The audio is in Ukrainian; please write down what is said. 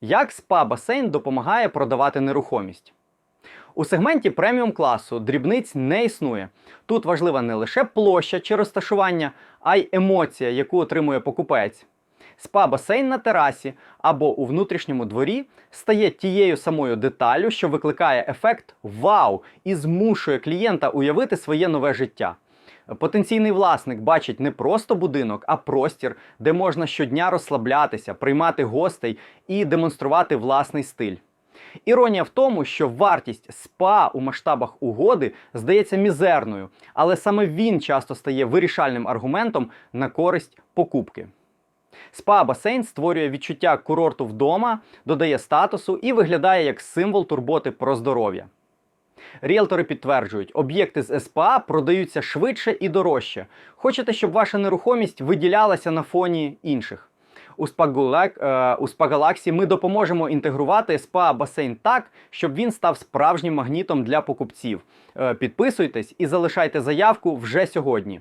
Як спа-басейн допомагає продавати нерухомість? У сегменті преміум класу дрібниць не існує. Тут важлива не лише площа чи розташування, а й емоція, яку отримує покупець. Спа-басейн на терасі або у внутрішньому дворі стає тією самою деталлю, що викликає ефект вау і змушує клієнта уявити своє нове життя. Потенційний власник бачить не просто будинок, а простір, де можна щодня розслаблятися, приймати гостей і демонструвати власний стиль. Іронія в тому, що вартість спа у масштабах угоди здається мізерною, але саме він часто стає вирішальним аргументом на користь покупки. Спа-басейн створює відчуття курорту вдома, додає статусу і виглядає як символ турботи про здоров'я. Ріелтори підтверджують, об'єкти з СПА продаються швидше і дорожче. Хочете, щоб ваша нерухомість виділялася на фоні інших. У е, Спагалаксі ми допоможемо інтегрувати спа-басейн так, щоб він став справжнім магнітом для покупців. Е, Підписуйтесь і залишайте заявку вже сьогодні.